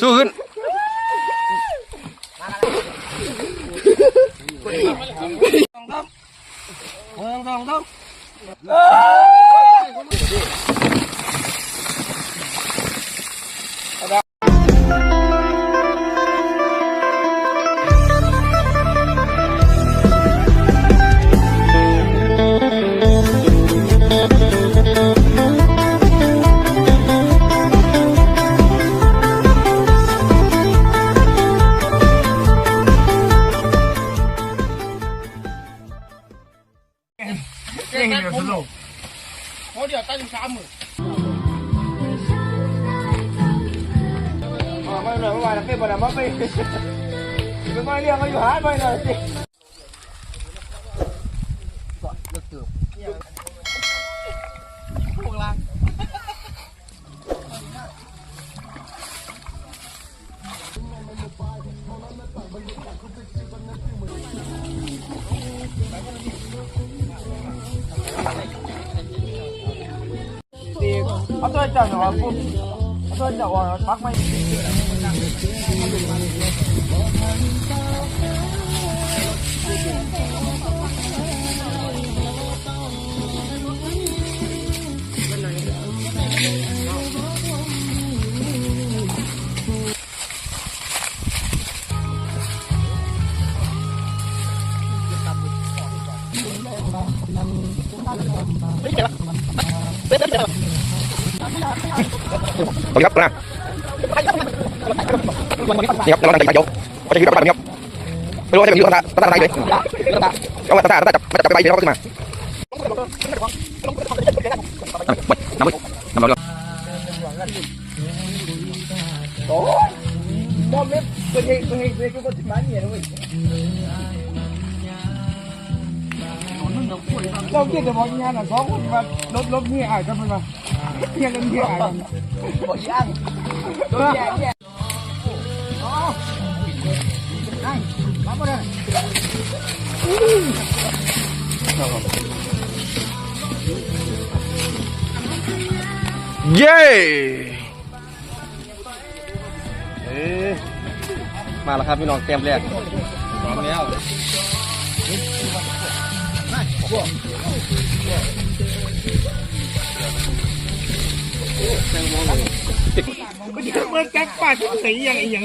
สู้ขึ้นไม่ เอาตัวจับหน่อยปุ๊บเอาตัวจับว่าพัก ไม่สวัสดีครับนะนี่ครับเราตั้งใจยกเขาจะยืดแบบนี้ครับไม่รู้ว่าจะเป็นยืดตาตาอะไรเลยเอามาตา ตาตาจับจับไปเดี๋ยวเขาขึ้นมาน้ำมือน้ำมือน้ำมือโอ้ยบอมเล็บเป็นเฮเป็นเฮเป็นเฮก็ติดมันเนี่ยนะเว้ยเราเกี่ยวกับบอกงานอะสองคนมาลบลบนี่อะกันมันมาเที่ยงกันเที่ยงอะบอกย่างโดนแย่แย่อ๋อได้มาบ่ได้เย้มาแล้วครับพี่น้องเต็มแรกพร้อมแล้ว มันแก๊กป้าที่ใส่ยั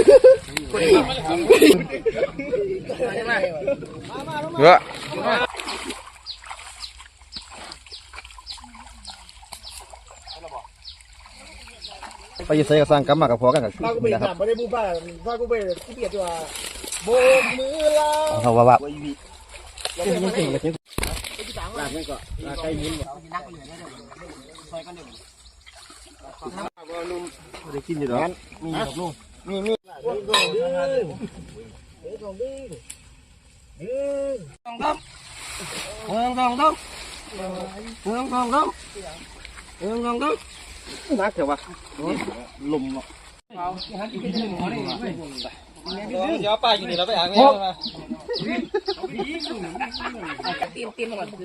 งไอ้ยังอยู่นะเฮ้ยเอายกยกยกยกสู้ขึ้นมันตามป้าที่ไหนดึงกันบอกหาเลยป้าเลยว่ามึงลงใจอีอยากจำเยอะไปยึดใส่กับสร้างกรรมมากับพอกันกับป้ากูไปจำไม่ได้พูดป้าป้ากูไปที่เบียดว่าโบกมือลาเขาว่าว่าเมืองทองต้องเมืองทองต้องเมืองทองต้องนักเถอะวะลมอะเดี๋ยวป้าอยู่นี่เราไปอ่างแม่มา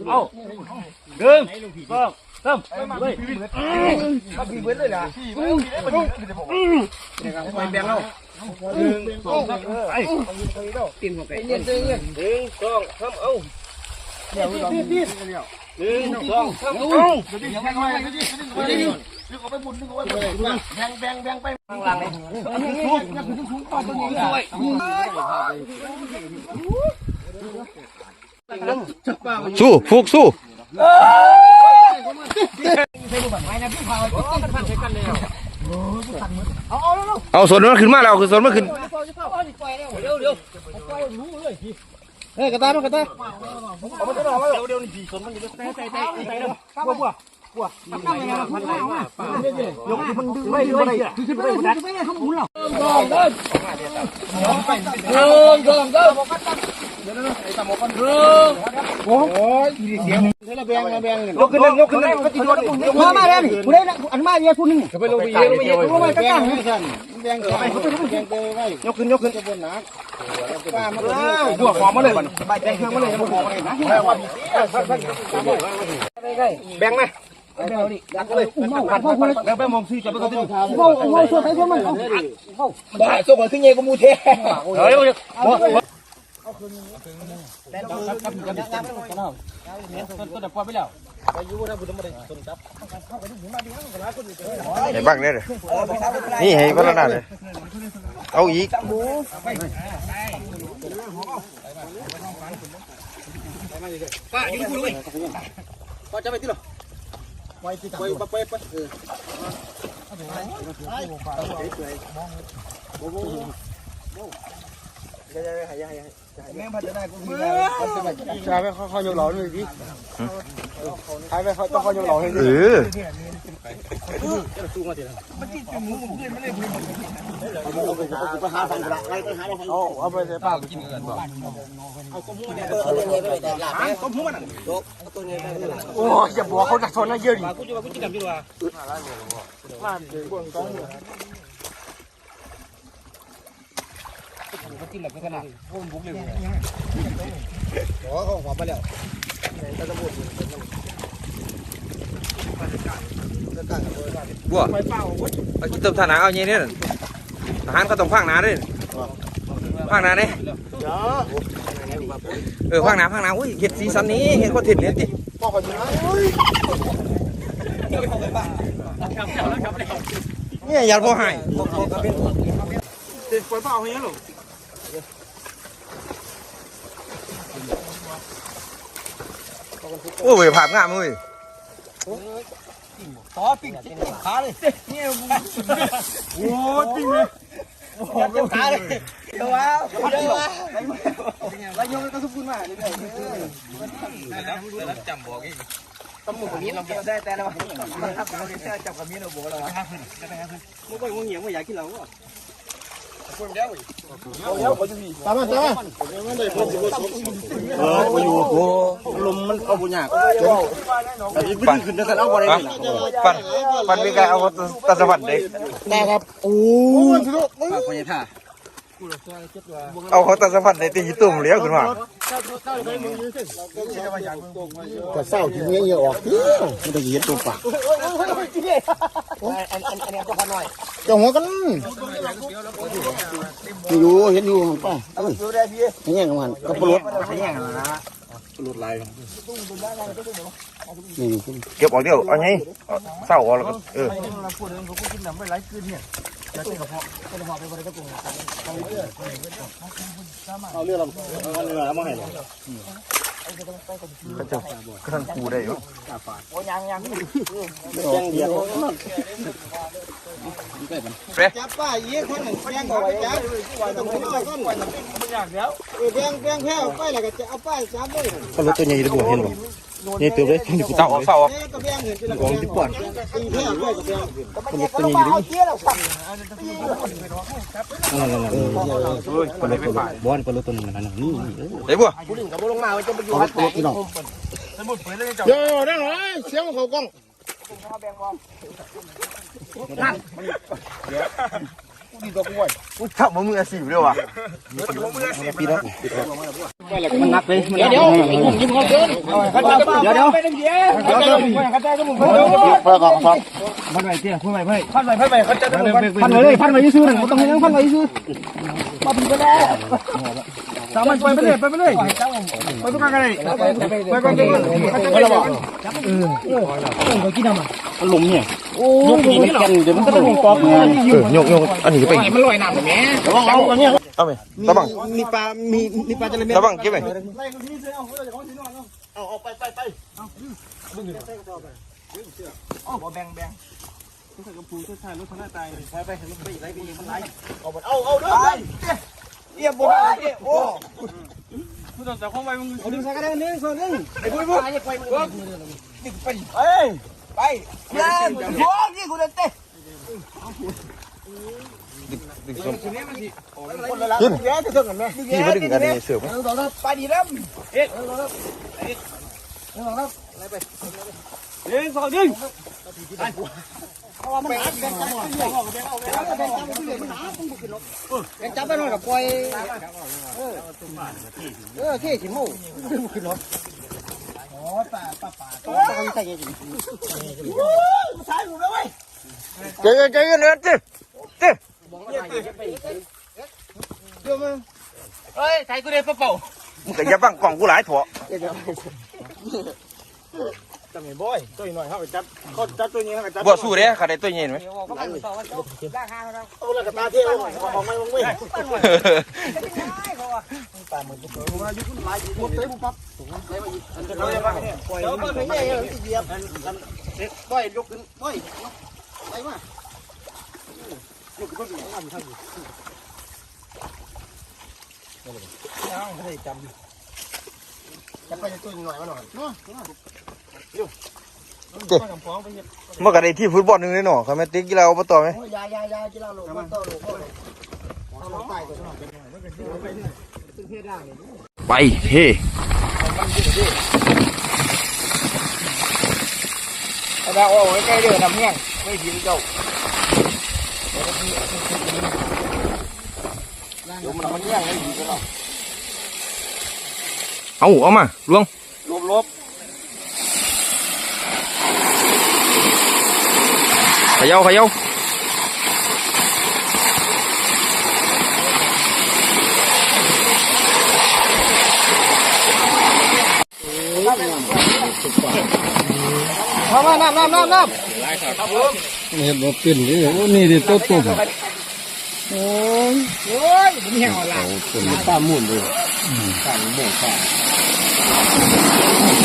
เอาเดินก็เริ่มเลยมาพี่เบิ้ลเลยนะพี่เบิ้ลไปแบ่งเรา หนึ่งสองไอ้ตีนหัวไก่เงินเงินหนึ่งสองสามเอาเดี๋ยวพี่พี่หนึ่งสองสามเอาเดี๋ยวแบ่งไปเดี๋ยวเดี๋ยวนึกเอาไปบุญนึกเอาไปบุญแบ่งแบ่งแบ่งไปข้างหลังเลยสูงนักถึงสูงต่อตัวนี้ด้วยสู้ฟุกสู้เเอาส่วนมันขึ้นมาแล้วคือส่วนมันขึ้นเฮ้ยกระตามันกระตาเอามาจะรอมาเดี๋ยวเดี๋ยวนี่ผีสนมันอยู่ใส่ใส่ใส่ใส่เด้อบัว บัวยกมั นดึงไม่ดึงไม่ดึงไม่ได้ไม่ได้ทำบุญหรอกยกขึ้นยกขึ้นก็ตีโดนมามาแล้วนี่กูได้อันมาเยอะคุณนึงไปลงไปเยอะลงไปเยอะลงไปตั้งยกขึ้นยกขึ้นบนนะหัวหอมมาเลยใบแดงเครื่องมาเลยหัวหอมมาเลยนะแบ่งไหมแบ่งเอาดิดักเลยอุ้มเอาเข้าคนแล้วแบ่งมองซีจะไปก็ได้เข้าเข้าส่วนไหนส่วนมันเขาได้ส่วนมันขึ้นเงี้ยก็มูเทเฮ้ยให้บ้างได้เลยนี่ให้พัฒนาเลยเอาอีกใช่ไหมเขาเขายกเหล่าเลยดิใช่ไหมเขาต้องเขายกเหล่าให้เออเอาเอาไปใส่ปากโอ้ยอย่าบอกเขาจะทนนะเยอะดิโอ้เขาหัวไปแล้วบัวเอาคิดเติมฐานะเอาอย่างนี้เนี่ย อาหารก็ต้องฟังนาด้วยฟังนาเนี่ยเออฟังนาฟังนาอุ้ยเห็ดสีสันนี้เห็ดคอนเทนเนี่ยติพ่อเขอนะเนี่ยยัดพ่อให้ปล่อยเปล่าอย่างนี้หรอโอ้ยภาพงามเลย ต่อปิ้งจิ้งขาเลยเนี่ยโอ้ปิ้งเลยโอ้จิ้งขาเลยเดี๋ยวว้าวเดี๋ยวว้าวแล้วยกก็สุกุลมาเรื่อยๆจำบอกอีกตำหมูกับมีเราได้แต่ละวันครับเราได้จับกับมีเราบอกแล้วว่ามึงไปมึงเหนียวมึงอยากกินเราอะ ตามมาตามมาเออไปอยู่โอ้ลมมันเอาบุญยากแต่ยิ่งขึ้นจะเอาอะไรอะฟันฟันมีการเอาตะสะพันเด็กได้ครับโอ้ยสุดฝากพญาท่าเอาเขาตะสะพันในตีหิตุ่มเลี้ยวขึ้นมาแต่เศร้าทีนี้เยอะออกไม่ได้ยินตัวปาก จะหัวกันอยู่เห็นอยู่มันป้าเอ้ยเงี้ย่งกันก็ปลุดกระปลุดไรนี่อยู่เก็บออกเดียวเอาไงเอาเศร้าออกแล้วก็เออ เอาเรื่องเราเอาเรื่องเรามาให้เราก็จะก็ทันคูได้อยู่แจ้งเดียวจับป้ายี่คนหนึ่งแบงเขาไปจับต้องขึ้นมาคนแบงแบงแพ้ไปแล้วก็จะเอาป้าจับเลยก็รถตัวใหญ่ด้วยเห็นป่ะ นี่เติมเลยนี่กูเศร้าออกเศร้าออกนี่ก็แบงเห็นที่ละของที่ปวดตีแพ้ด้วยก็แบงก็รถตัวใหญ่ด้วยนั่นนั่นนั่นก็รถตัวบ้านก็รถตัวนึงนั่นนี่เดี๋ยวบัวรถรถพี่น้องเดี๋ยวนั่งเลยเสียงเขากล้อง ถ้ามึงมืออาชีพด้วยวะปีแล้วมันนักเลยเดี๋ยวเดี๋ยวยิ้มเขาเกินเดี๋ยวเดี๋ยวไปตั้งเดียวเดี๋ยวเดี๋ยวเขาใจก็มึงเพื่อก่อนครับพันไปเตี้ยพันไปเพื่อพันไปพันไปเขาจะพันไปเลยพันไปซื้อหนึ่งต้องให้ยังพันไปซื้อมาถึงก็แล้ว สามมันไปไปเลยไปไปเลยไปทุกครั้งกันเลยไปไปไปไปเขาจะไปแล้วจับเออเออเขากินน้ำอะมันหลุมเนี่ยโอ้ยกินกันเดี๋ยวมันจะลงปอกเออยกยกอันนี้ก็ไปมันลอยน้ำแบบนี้เอาอันนี้เอาไปตะบังมีปลามีมีปลาจะเลยตะบังเก็บไปเอาเอาด้วยเอียบบ่ได้โอ้เอาดึงใส่กระเด็นนึงส่วนนึงไอ้บุ้ยบุ้ยไอ้ไปมึงเอ้ยไปเล่นโว้ยนี่กูเล่น เต้ดึงส้มคนละละกินแย่จะถึงกันไหมพี่มาดึงกันนี่เสือมั้ยไปดีแล้วเอ๊ะเอ๊ะสองดึงเอาไปแบ่งจับแบ่งจับไปหน่อยกับปล่อยเออเออขี้ขี้มูขึ้นรถอ๋อป่าป่าป่าต้องใส่ยังไงใช่ หนูนะเว้ยใจเย็นใจเย็นเด้อเจ้เจ้เฮ้ยใส่กูเด็เป่ามึงก็อย่าบังกล่องกูหลายถั่ว จำเห็นบ่อยตัวหน่อยเขาไปจับเขาจับตัวนี้เขาไปจับบ่สู้เด้ขาได้ตัวเย็นไหมเอาละกับตาเที่ยวของไม่มึงเว้ยตาเหมือนตัวมายุคุณลายหมดเต็มปั๊บเราจะมาเนี่ยปล่อยแล้วก็ไม่ใช่ที่เหยียบปล่อยยกขึ้นปล่อยไปมายกขึ้นก็ดีทำทำอยู่ยังไม่ได้จำจะไปตัวหน่อยมาหน่อยเนาะ มันก็ได้ที่ฟุตบอลหนึงเลยเนาะเขาแม่ติ๊กกีฬาอบตไหมยายายากีฬาโลกมันโตโลกเอาลงใต้ก็ชอบไปเฮ้ดาวโอ้ยใกล้เดือดน้ำแห้งไม่ดีเจ้าเดี๋ยวมันมันแห้งไม่ดีก็หรอกเอาเอามาลวงลบลบ ขย่าขย่าเข้ามาน้ำน้ำน้ำน้ำนี่บ่เป็นนี่นี่ดิตัวตุ่มโอ้ยมันแห้งอ่อนละเป็นปลาหมุนเลย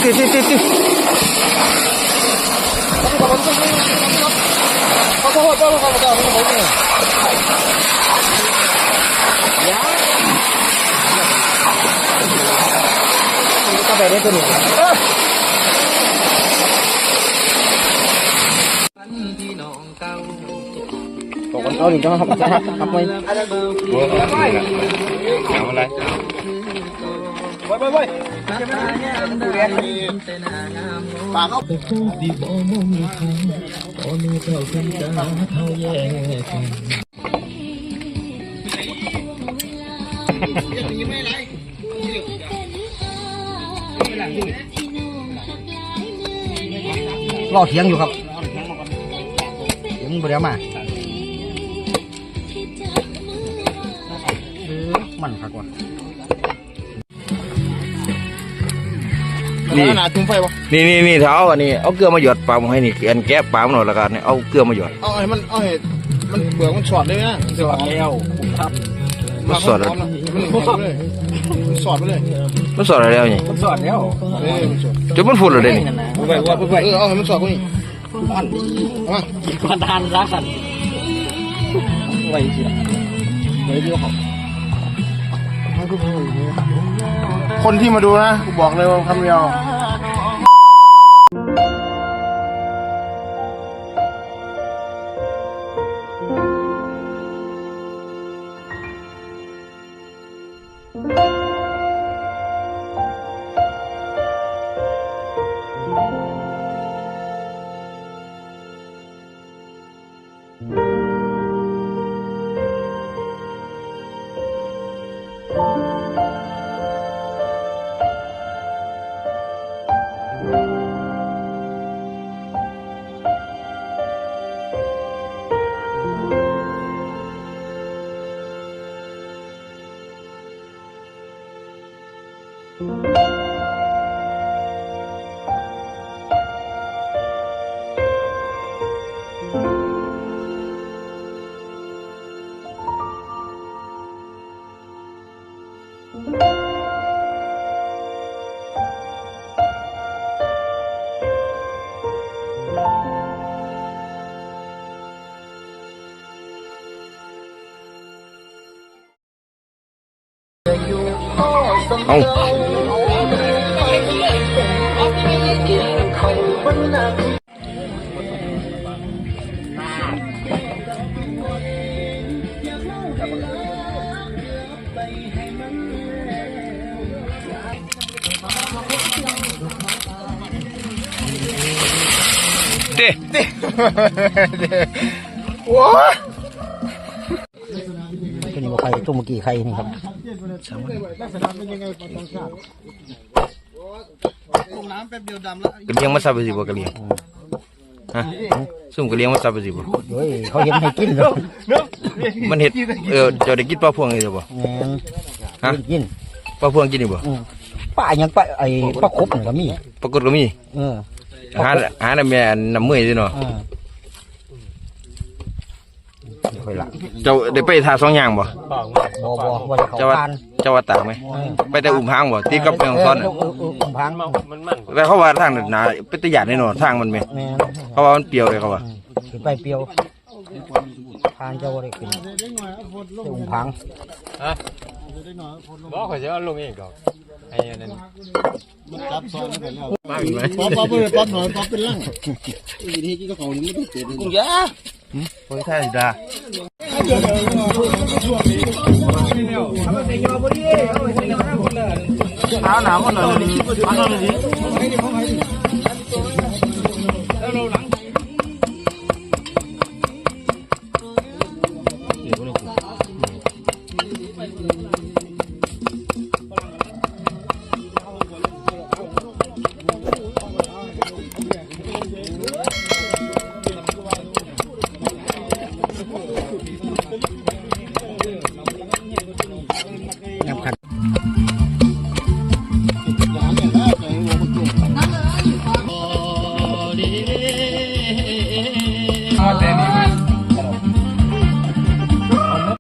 ติดติดติดติด เขาโทษเจ้าเขาเจ้า เขาเขาเนี่ยก็ไปได้ตัวหนึ่งตกกันเอาหนึ่งก็ทำทำไปไปไปไปปากเขารอเถียงอยู่ครับเดี๋ยวมึงไปเดี๋ยวมาเออมันคักว่ะ นี่หนาถึงไฟวะนี่นี่นี่เท้าอันนี้เอาเกลือมาหยดปลาให้นี่อันแกะปลามันหน่อยละกันเนี่ยเอาเกลือมาหยดเอาให้มันเอาให้มันเปลือกมันสอดเลยนะสอดแล้วมันสอดแล้วมันสอดเลยมันสอดไปเลยมันสอดอะไรแล้วนี่มันสอดแล้วเออมันสอดจนมันฝุ่นเลยเด้นี่ไปว่าไปเออเอาให้มันสอดกูนี่อันมาพันทานรักกันไว้สิ คนที่มาดูนะกูบอกเลยว่าคำเดียว เอาเด้เด้ว้าตัวนี้ว่าใครตัวเมื่อกี้ใครนี่ครับ กระเลียงมาซับไปสิบ่กระเลียงฮะซุ่มกระเลียงมาซับไปสิบ่เฮ้ยเขาเห็นให้กินเลยมันเห็ดเออเจ้าได้กินปลาพวงนี่หรือบ่ฮะกินปลาพวงกินนี่บ่ป้าอยังป้าไอ้ป้าครบนี่ก็มีปรากฏก็มีเออหาหาน้ำแม่น้ำมือสิเนาะ ค่อยละเจ้าได้ไปทาสองอย่างบ่บ่บ่ว่าจะเขาเจ้าว่าทานเจ้าว่าตากไหมเออไปแต่อุ้มหางบ่ตีกับแมงซ้อนน่ะเเเอุ้มพังแต่เขาว่าทางนั้นหนาเป็นตะหยาดแน่นอนทางมันแม่แม่นเขาว่ามันเปรี้ยวเลยเขาว่าขึ้นไปเปรียวทานเจ้าอะไรขึ้นเจ้าอุ้มพังบอกเขาจะเอาลงเองก่อนไอ้นั่นจับซอยแล้วกันแล้วมาอีกไหมป๊อปป๊อปเลยป๊อปหน่อยป๊อปเป็นลังอีทีที่เขานี่ไม่ต้องเกิดกุ้งยาโอ้ยท่า สิดาหนาวหนาวมัน